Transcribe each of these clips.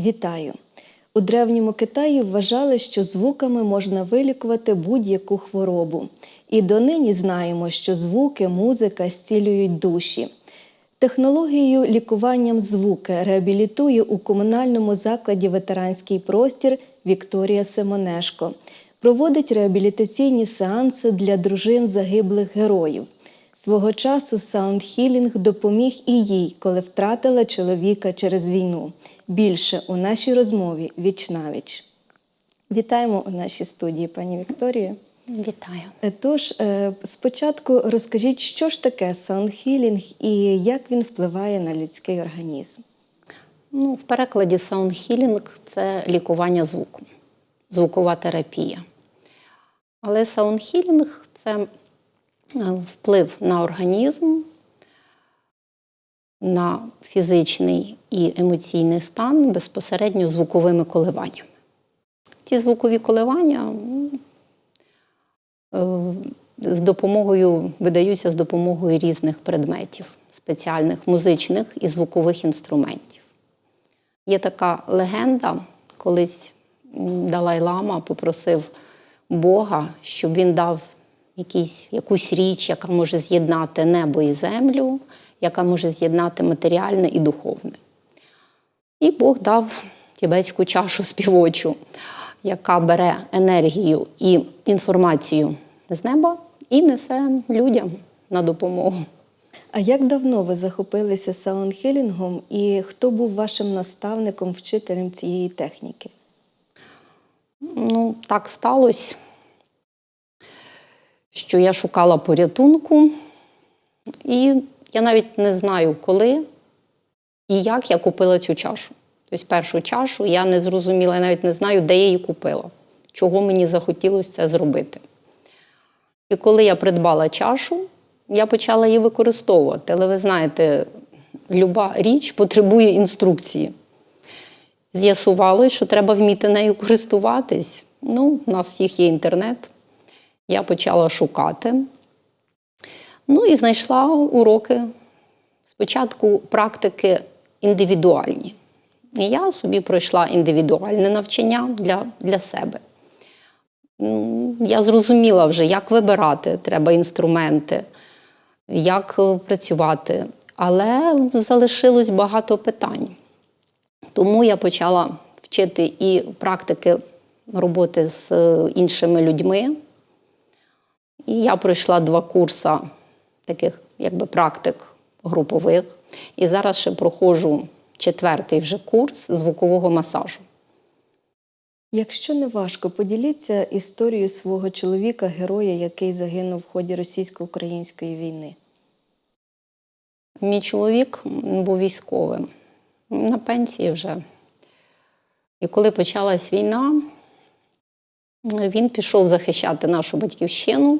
Вітаю! У древньому Китаї вважали, що звуками можна вилікувати будь-яку хворобу. І донині знаємо, що звуки, музика зцілюють душі. Технологією лікуванням звуки реабілітує у комунальному закладі ветеранський простір Вікторія Симонешко. Проводить реабілітаційні сеанси для дружин загиблих героїв. Свого часу саундхілінг допоміг і їй, коли втратила чоловіка через війну. Більше у нашій розмові віч навіч. Вітаємо у нашій студії, пані Вікторія. Вітаю. Е, Тож, е, спочатку розкажіть, що ж таке саундхілінг і як він впливає на людський організм. Ну, в перекладі саундхілінг це лікування звуку, звукова терапія. Але саундхілінг це вплив на організм, на фізичний і емоційний стан безпосередньо звуковими коливаннями. Ці звукові коливання е, з допомогою видаються з допомогою різних предметів, спеціальних музичних і звукових інструментів. Є така легенда, колись Далай-Лама попросив Бога, щоб він дав якісь, якусь річ, яка може з'єднати небо і землю, яка може з'єднати матеріальне і духовне. І Бог дав тібетську чашу співочу, яка бере енергію і інформацію з неба і несе людям на допомогу. А як давно ви захопилися саундхілінгом і хто був вашим наставником, вчителем цієї техніки? Ну, так сталося, що я шукала порятунку, і я навіть не знаю, коли і як я купила цю чашу. Тобто першу чашу я не зрозуміла, я навіть не знаю, де я її купила, чого мені захотілося це зробити. І коли я придбала чашу, я почала її використовувати. Але ви знаєте, люба річ потребує інструкції. З'ясувалось, що треба вміти нею користуватись. Ну, у нас всіх є інтернет. Я почала шукати. Ну і знайшла уроки. Спочатку практики індивідуальні. І я собі пройшла індивідуальне навчання для, для себе. Я зрозуміла вже, як вибирати треба інструменти, як е, працювати. Але залишилось багато питань. Тому я почала вчити і практики роботи з е, іншими людьми. І я пройшла два курси таких якби практик групових. І зараз ще проходжу четвертий вже курс звукового масажу. Якщо не важко, поділіться історією свого чоловіка, героя, який загинув в ході російсько-української війни. Мій чоловік був військовим на пенсії вже. І коли почалась війна, він пішов захищати нашу батьківщину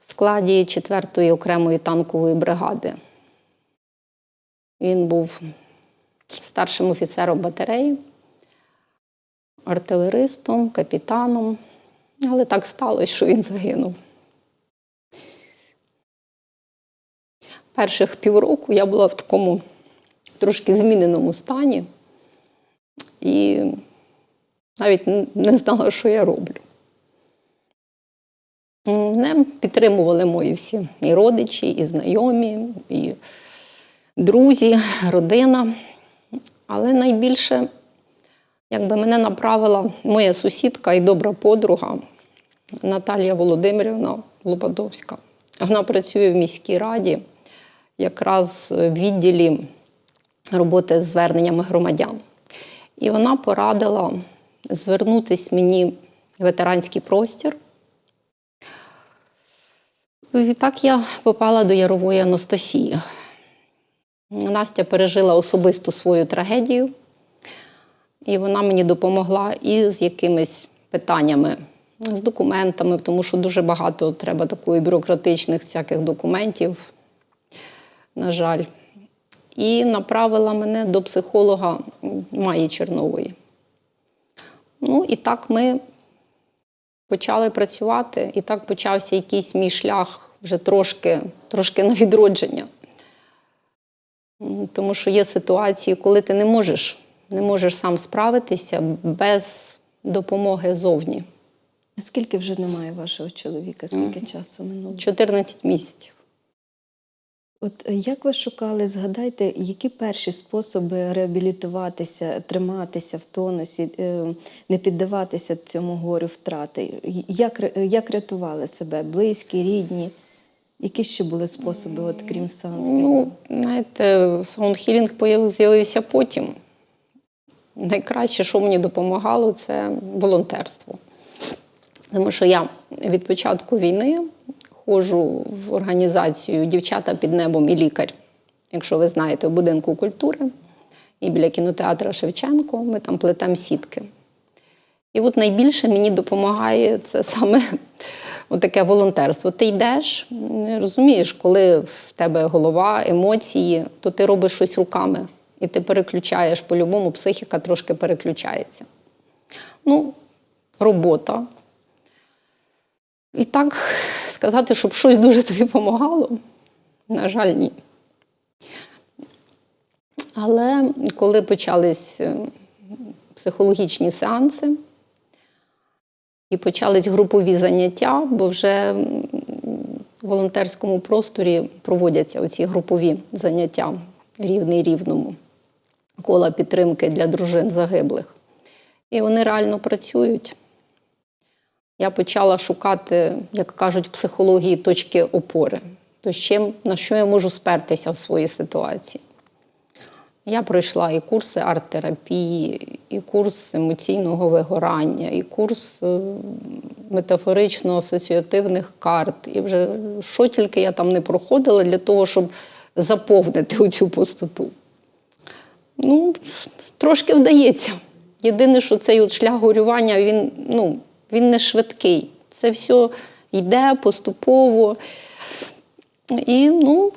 в складі 4-ї окремої танкової бригади. Він був старшим офіцером батареї, артилеристом, капітаном. Але так сталося, що він загинув. Перших півроку я була в такому трошки зміненому стані і навіть не знала, що я роблю. Мене підтримували мої всі і родичі, і знайомі, і друзі, родина. Але найбільше, якби мене направила моя сусідка і добра подруга Наталія Володимирівна Лободовська. Вона працює в міській раді, якраз в відділі роботи з зверненнями громадян. І вона порадила звернутися мені в ветеранський простір. І так я попала до Ярової Анастасії. Настя пережила особисту свою трагедію, і вона мені допомогла і з якимись питаннями, з документами, тому що дуже багато треба такої бюрократичних всяких документів, на жаль. І направила мене до психолога Маї Чернової. Ну, і так ми почали працювати, і так почався якийсь мій шлях вже трошки, трошки на відродження. Тому що є ситуації, коли ти не можеш не можеш сам справитися без допомоги зовні. Скільки вже немає вашого чоловіка? Скільки часу минуло? 14 місяців. От е, як ви шукали, згадайте, які перші способи реабілітуватися, триматися в тонусі, е, не піддаватися цьому горю втрати? Як, як рятували себе? Близькі, рідні? Які ще були способи, от крім сам? Ну, знаєте, саундхілінг з'явився потім. Найкраще, що мені допомагало, це волонтерство. Тому що я від початку війни ходжу в організацію Дівчата під небом і лікар. Якщо ви знаєте, в будинку культури і біля кінотеатра Шевченко ми там плетемо сітки. І от найбільше мені допомагає це саме таке волонтерство. Ти йдеш, розумієш, коли в тебе голова, емоції, то ти робиш щось руками. І ти переключаєш по-любому, психіка трошки переключається. Ну, робота. І так сказати, щоб щось дуже тобі допомагало, на жаль, ні. Але коли почались е, психологічні сеанси, і почались групові заняття, бо вже в волонтерському просторі проводяться оці групові заняття рівний рівному, кола підтримки для дружин загиблих. І вони реально працюють. Я почала шукати, як кажуть, психології точки опори. То чим, на що я можу спертися в своїй ситуації. Я пройшла і курси арт-терапії, і курс емоційного вигорання, і курс е, метафорично-асоціативних карт. І вже що тільки я там не проходила для того, щоб заповнити оцю пустоту. Ну, трошки вдається. Єдине, що цей от шлях горювання, він, ну, він не швидкий. Це все йде поступово. І ну,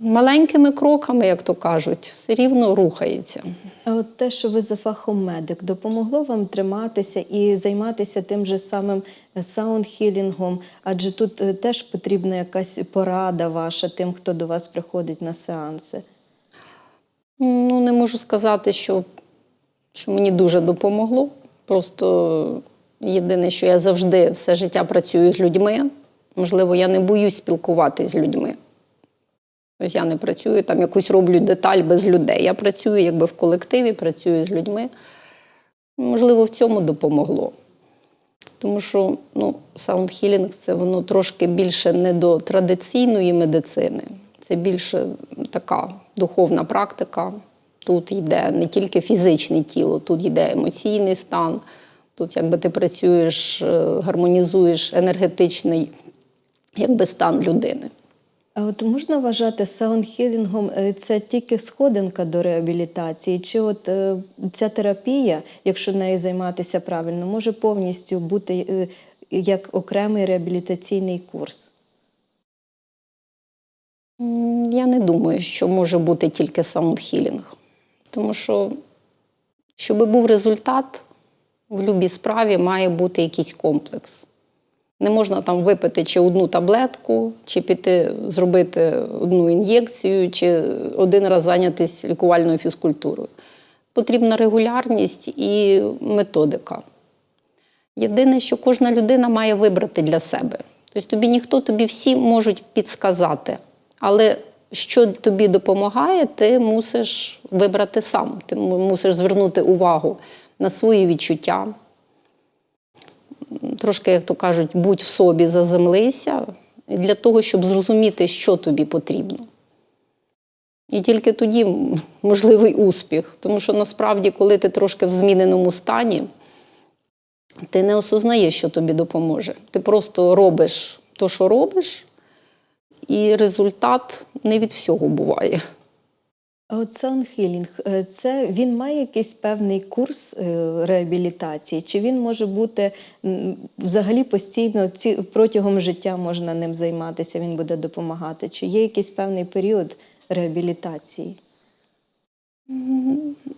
маленькими кроками, як то кажуть, все рівно рухається. А от те, що ви за фахом медик, допомогло вам триматися і займатися тим же самим саундхілінгом? Адже тут е, теж потрібна якась порада ваша тим, хто до вас приходить на сеанси. Ну, не можу сказати, що, що мені дуже допомогло. Просто єдине, що я завжди все життя працюю з людьми. Можливо, я не боюсь спілкуватися з людьми. Тобто я не працюю там якусь роблю деталь без людей. Я працюю якби в колективі, працюю з людьми. Можливо, в цьому допомогло. Тому що ну, саундхілінг це воно трошки більше не до традиційної медицини. Це більше така духовна практика. Тут йде не тільки фізичне тіло, тут йде емоційний стан. Тут якби ти працюєш, е, гармонізуєш енергетичний якби, стан людини. А от можна вважати саундхілінгом е, це тільки сходинка до реабілітації? Чи от е, ця терапія, якщо нею займатися правильно, може повністю бути як окремий реабілітаційний курс? Я не думаю, що може бути тільки саундхілінг. Тому що, щоб був результат, в будь-якій справі має бути якийсь комплекс. Не можна там випити чи одну таблетку, чи піти зробити одну ін'єкцію, чи один раз зайнятися лікувальною фізкультурою. Потрібна регулярність і методика. Єдине, що кожна людина має вибрати для себе. Тобто тобі ніхто, тобі всі можуть підсказати. Але що тобі допомагає, ти мусиш вибрати сам. Ти мусиш звернути увагу на свої відчуття. Трошки, як то кажуть, будь в собі, заземлися для того, щоб зрозуміти, що тобі потрібно. І тільки тоді можливий успіх. Тому що насправді, коли ти трошки в зміненому стані, ти не осознаєш, що тобі допоможе. Ти просто робиш те, що робиш, і результат не від всього буває. Саундхілінг, е, це він має якийсь певний курс е, реабілітації, чи він може бути взагалі постійно ці, протягом життя можна ним займатися, він буде допомагати? Чи є якийсь певний період реабілітації?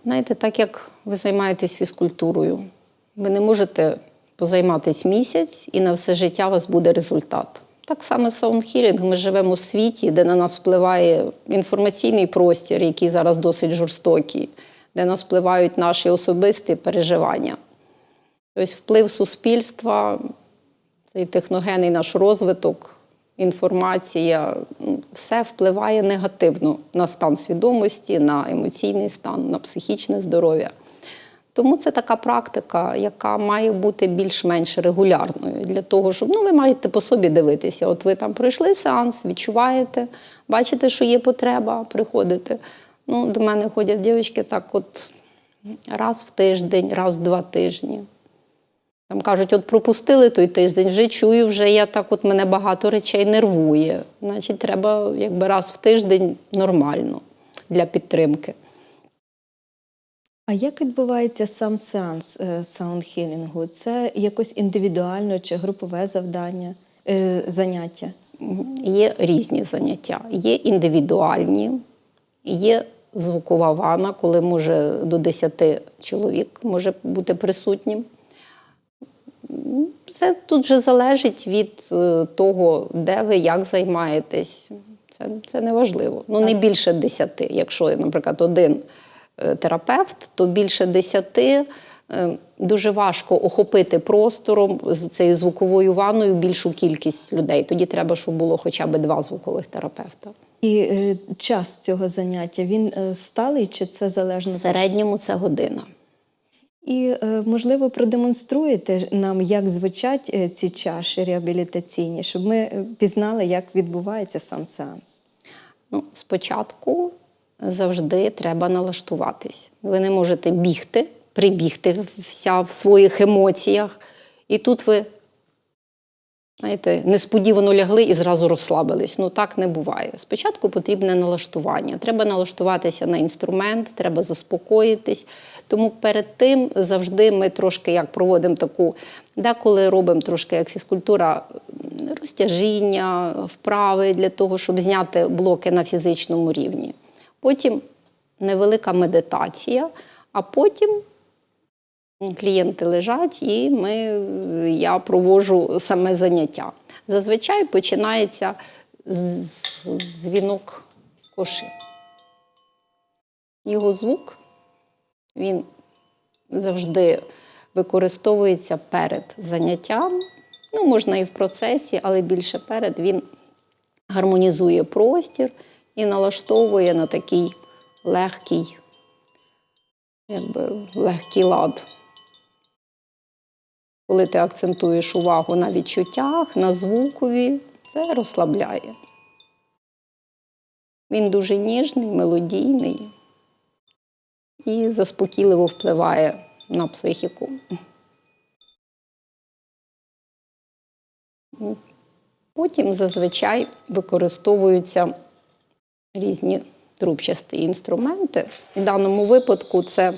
Знаєте, так як ви займаєтесь фізкультурою, ви не можете позайматись місяць і на все життя у вас буде результат. Так само саундхілінг. Ми живемо в світі, де на нас впливає інформаційний простір, який зараз досить жорстокий, де нас впливають наші особисті переживання. Тобто вплив суспільства, цей техногенний наш розвиток, інформація, ну, все впливає негативно на стан свідомості, на емоційний стан, на психічне здоров'я. Тому це така практика, яка має бути більш-менш регулярною для того, щоб ну, ви маєте по собі дивитися. От ви там пройшли сеанс, відчуваєте, бачите, що є потреба, приходите. Ну, до мене ходять дівчатки так, от раз в тиждень, раз в два тижні. Там кажуть, от пропустили той тиждень, вже чую, вже я так, от мене багато речей нервує. Значить, треба якби раз в тиждень нормально для підтримки. А як відбувається сам сеанс е, саундхілінгу? Це якось індивідуально чи групове завдання, е, заняття? Є різні заняття. Є індивідуальні, є звукова ванна, коли може до 10 чоловік може бути присутнім. Це тут вже залежить від е, того, де ви як займаєтесь. Це, це не важливо. Ну, не більше 10. Якщо, наприклад, один терапевт, то більше 10 е, дуже важко охопити простором з цією звуковою ванною більшу кількість людей. Тоді треба, щоб було хоча б два звукових терапевта. І е, час цього заняття він е, сталий чи це залежно? В середньому це година. І, е, можливо, продемонструєте нам, як звучать е, ці чаші реабілітаційні, щоб ми е, пізнали, як відбувається сам сеанс. Ну, спочатку завжди треба налаштуватись. Ви не можете бігти, прибігти вся в своїх емоціях. І тут ви, знаєте, несподівано лягли і зразу розслабились. Ну так не буває. Спочатку потрібне налаштування. Треба налаштуватися на інструмент, треба заспокоїтись. Тому перед тим завжди ми трошки як проводимо таку, деколи робимо трошки як фізкультура розтяжіння, вправи для того, щоб зняти блоки на фізичному рівні. Потім невелика медитація, а потім клієнти лежать, і ми, я проводжу саме заняття. Зазвичай починається дзвінок коши. Його звук він завжди використовується перед заняттям. Ну, можна і в процесі, але більше перед він гармонізує простір і налаштовує на такий легкий, якби легкий лад. Коли ти акцентуєш увагу на відчуттях, на звукові, це розслабляє. Він дуже ніжний, мелодійний і заспокійливо впливає на психіку. Потім зазвичай використовуються різні трубчасті інструменти. В даному випадку це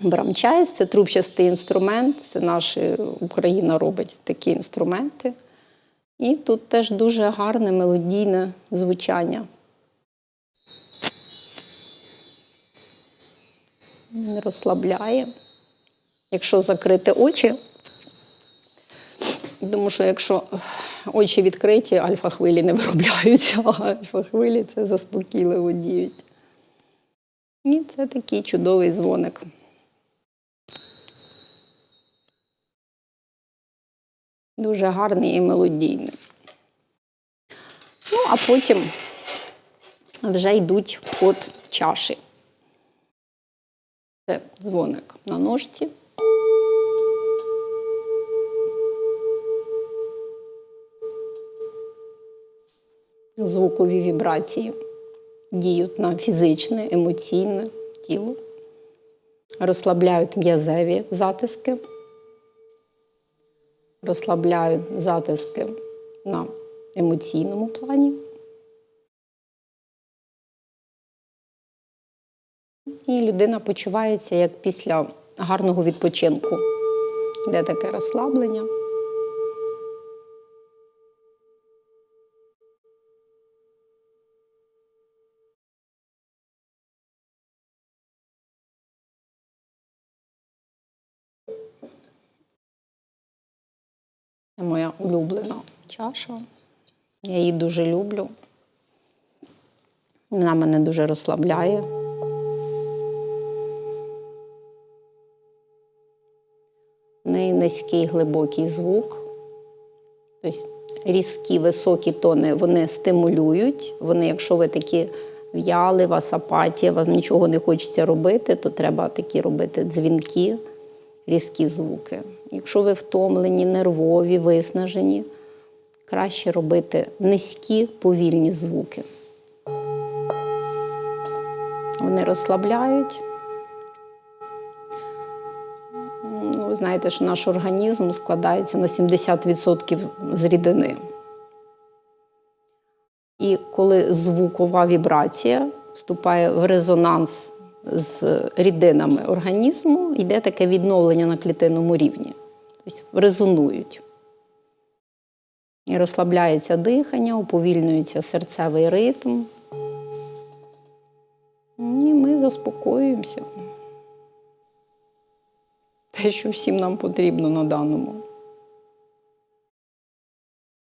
брамчайс, це трубчастий інструмент. Це наша Україна робить такі інструменти. І тут теж дуже гарне мелодійне звучання. Розслабляє. Якщо закрити очі, тому що якщо очі відкриті, альфа-хвилі не виробляються, а альфа-хвилі це заспокійливо діють. І це такий чудовий дзвоник. Дуже гарний і мелодійний. Ну, а потім вже йдуть ход чаші. Це дзвоник на ножці. Звукові вібрації діють на фізичне, емоційне тіло, розслабляють м'язеві затиски, розслабляють затиски на емоційному плані. І людина почувається як після гарного відпочинку, де таке розслаблення. чашу. Я її дуже люблю. Вона мене дуже розслабляє. В неї низький глибокий звук. Тобто різкі високі тони вони стимулюють. Вони, якщо ви такі в'яли, вас апатія, вас нічого не хочеться робити, то треба такі робити дзвінки, різкі звуки. Якщо ви втомлені, нервові, виснажені краще робити низькі, повільні звуки. Вони розслабляють. Ну, ви знаєте, що наш організм складається на 70% з рідини. І коли звукова вібрація вступає в резонанс з рідинами організму, йде таке відновлення на клітинному рівні. Тобто резонують. І розслабляється дихання, уповільнюється серцевий ритм. І ми заспокоюємося. Те, що всім нам потрібно на даному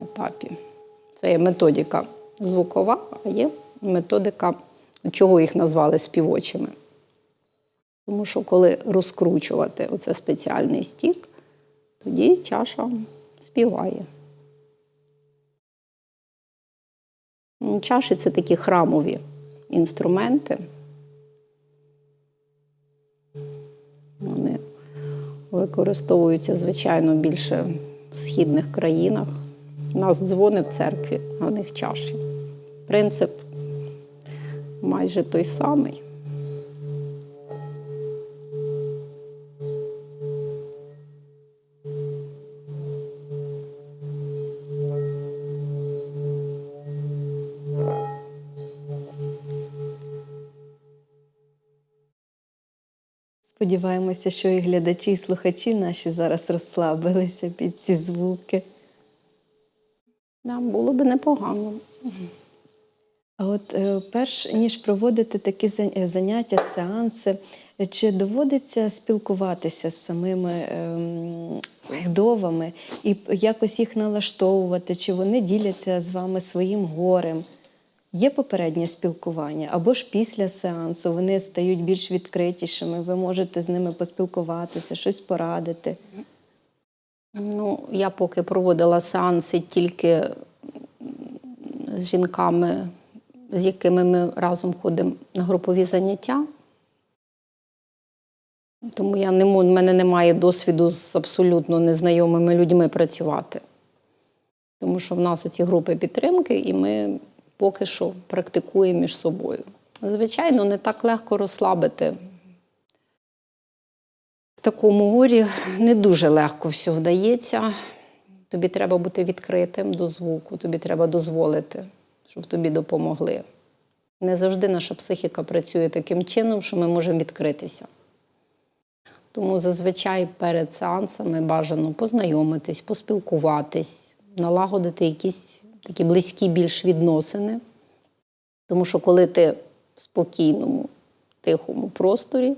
етапі. Це є методика звукова, а є методика, чого їх назвали співочими. Тому що коли розкручувати оце спеціальний стік, тоді чаша співає. Чаші це такі храмові інструменти. Вони використовуються, звичайно, більше в східних країнах. У нас дзвони в церкві, а в них чаші. Принцип майже той самий. Сподіваємося, що і глядачі, і слухачі наші зараз розслабилися під ці звуки. Да, було би непогано. А от е, перш ніж проводити такі е, заняття, сеанси, чи доводиться спілкуватися з самими ем, вдовами і якось їх налаштовувати, чи вони діляться з вами своїм горем? Є попереднє спілкування, або ж після сеансу вони стають більш відкритішими, ви можете з ними поспілкуватися, щось порадити. Ну, я поки проводила сеанси тільки з жінками, з якими ми разом ходимо на групові заняття. Тому я не в мене немає досвіду з абсолютно незнайомими людьми працювати. Тому що в нас оці групи підтримки, і ми поки що практикуємо між собою. Звичайно, не так легко розслабити. В такому горі не дуже легко все вдається. Тобі треба бути відкритим до звуку, тобі треба дозволити, щоб тобі допомогли. Не завжди наша психіка працює таким чином, що ми можемо відкритися. Тому зазвичай перед сеансами бажано познайомитись, поспілкуватись, налагодити якісь такі близькі більш відносини. Тому що коли ти в спокійному, тихому просторі,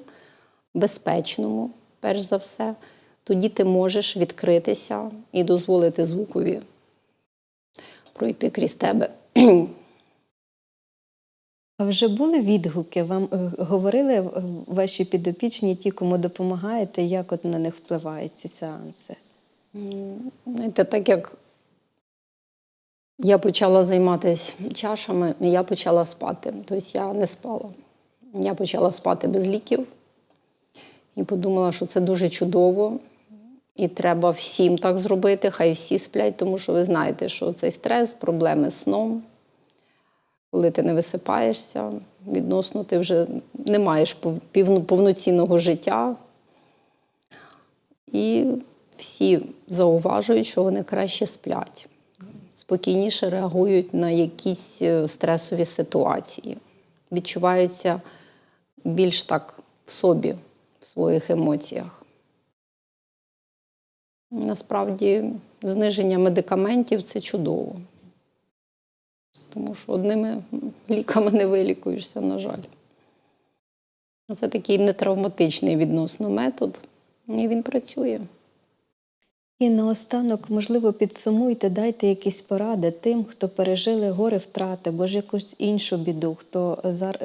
безпечному, перш за все, тоді ти можеш відкритися і дозволити звукові пройти крізь тебе. А вже були відгуки? Вам е, говорили ваші підопічні, ті, кому допомагаєте, як от на них впливають ці сеанси? Знаєте, так як я почала займатися чашами, і я почала спати. Тобто я не спала. Я почала спати без ліків і подумала, що це дуже чудово. І треба всім так зробити, хай всі сплять, тому що ви знаєте, що цей стрес, проблеми з сном, коли ти не висипаєшся, відносно ти вже не маєш повноцінного життя. І всі зауважують, що вони краще сплять, спокійніше реагують на якісь е, стресові ситуації, відчуваються більш так в собі, в своїх емоціях. Насправді, зниження медикаментів це чудово. Тому що одними ліками не вилікуєшся, на жаль. Це такий нетравматичний відносно метод, і він працює. І наостанок, можливо, підсумуйте, дайте якісь поради тим, хто пережили горе втрати, або ж якусь іншу біду, хто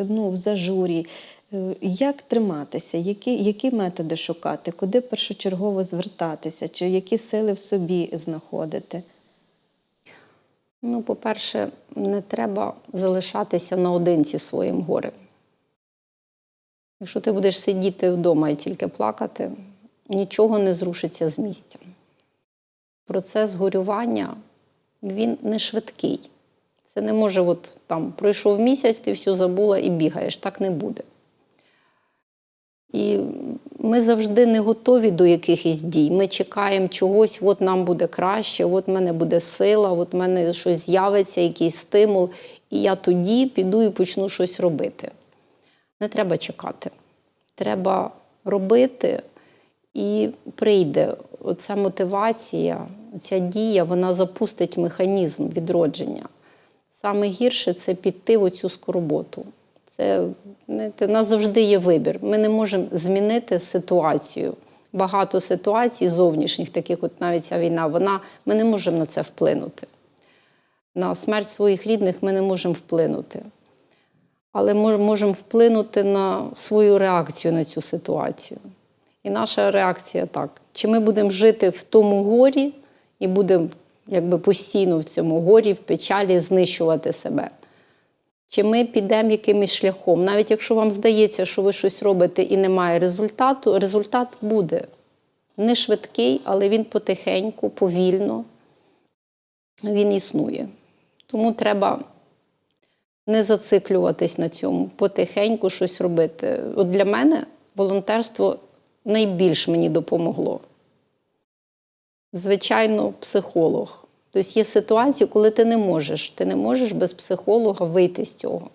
ну, в зажурі. Е, Як триматися, які, які методи шукати, куди першочергово звертатися, чи які сили в собі знаходити? Ну, по-перше, не треба залишатися наодинці своїм горем. Якщо ти будеш сидіти вдома і тільки плакати, нічого не зрушиться з місця. Процес горювання він не швидкий. Це не може, от там пройшов місяць, ти все забула і бігаєш. Так не буде. І ми завжди не готові до якихось дій. Ми чекаємо чогось, от нам буде краще, от в мене буде сила, от в мене щось з'явиться, якийсь стимул, і я тоді піду і почну щось робити. Не треба чекати. Треба робити, і прийде оця мотивація, ця дія, вона запустить механізм відродження. Саме гірше це піти в оцю скорботу. Це знаєте, у нас завжди є вибір. Ми не можемо змінити ситуацію. Багато ситуацій зовнішніх, таких от навіть ця війна, вона, ми не можемо на це вплинути. На смерть своїх рідних ми не можемо вплинути. Але ми можемо вплинути на свою реакцію на цю ситуацію. І наша реакція так: чи ми будемо жити в тому горі і будемо якби постійно в цьому горі, в печалі знищувати себе. Чи ми підемо якимось шляхом, навіть якщо вам здається, що ви щось робите і немає результату, результат буде не швидкий, але він потихеньку, повільно він існує. Тому треба не зациклюватись на цьому, потихеньку щось робити. От для мене волонтерство найбільш мені допомогло. Звичайно, психолог. Тобто є ситуації, коли ти не можеш. Ти не можеш без психолога вийти з цього.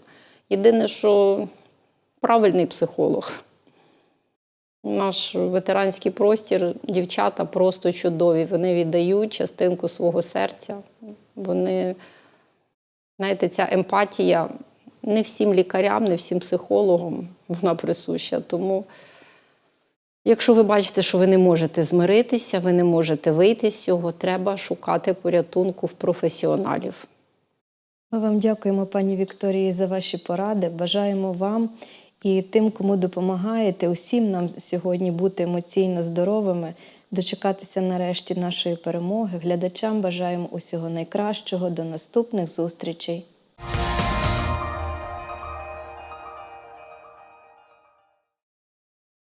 Єдине, що правильний психолог. Наш ветеранський простір, дівчата просто чудові. Вони віддають частинку свого серця. Вони, знаєте, ця емпатія не всім лікарям, не всім психологам вона присуща. Тому, якщо ви бачите, що ви не можете змиритися, ви не можете вийти з цього, треба шукати порятунку в професіоналів. Ми вам дякуємо, пані Вікторії, за ваші поради. Бажаємо вам і тим, кому допомагаєте, усім нам сьогодні бути емоційно здоровими, дочекатися нарешті нашої перемоги. Глядачам бажаємо усього найкращого. До наступних зустрічей.